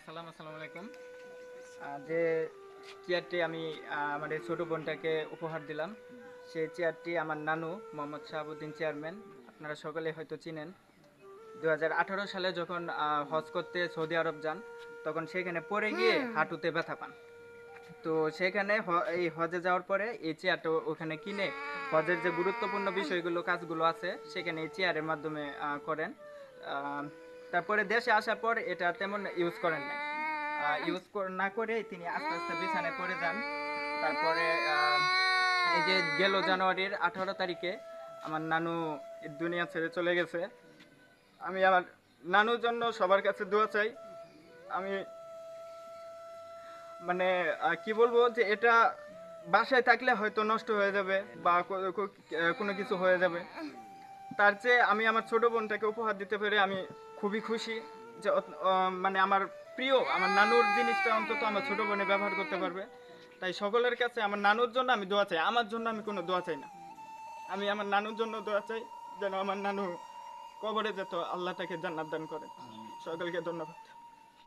আসসালাম আসসালামু আলাইকুম যে চেয়ারটি আমি আহ, আমার এই ছোটো বোনটাকে উপহার দিলাম সেই চেয়ারটি আমার নানু মোহাম্মদ শাহাবুদ্দিন চেয়ারম্যান। আপনারা সকলে হয়তো চিনেন। দু হাজার আঠারো সালে যখন হজ করতে সৌদি আরব যান তখন সেখানে পড়ে গিয়ে হাঁটুতে ব্যথা পান। তো সেখানে হ- এই হজে যাওয়ার পরে এই চেয়ারটা ওখানে কিনে হজের যে গুরুত্বপূর্ণ বিষয়গুলো কাজগুলো আছে সেখানে এই চেয়ারের মাধ্যমে করেন। তারপরে দেশে আসার পর এটা তেমন ইউজ করেন না ইউজ না করে তিনি আস্তে আস্তে বিছানায় পড়ে যান। তারপরে এই যে গেল জানুয়ারির আঠারো তারিখে আমার নানু দুনিয়া ছেড়ে চলে গেছে। আমি আমার নানুর জন্য সবার কাছে দোয়া চাই। আমি মানে কি বলব যে এটা বাসায় থাকলে হয়তো নষ্ট হয়ে যাবে বা কোনো কিছু হয়ে যাবে। তার চেয়ে আমি আমার ছোট বোনটাকে উপহার দিতে পেরে আমি খুবই খুশি যে মানে আমার প্রিয়, আমার নানুর জিনিসটা অন্তত আমার ছোট বোনে ব্যবহার করতে পারবে। তাই সকলের কাছে আমার নানুর জন্য আমি দোয়া চাই। আমার জন্য আমি কোনো দোয়া চাই না। আমি আমার নানুর জন্য দোয়া চাই যেন আমার নানু কবরে যেত আল্লাহ তাকে জান্নাত দান করে। সকলকে ধন্যবাদ।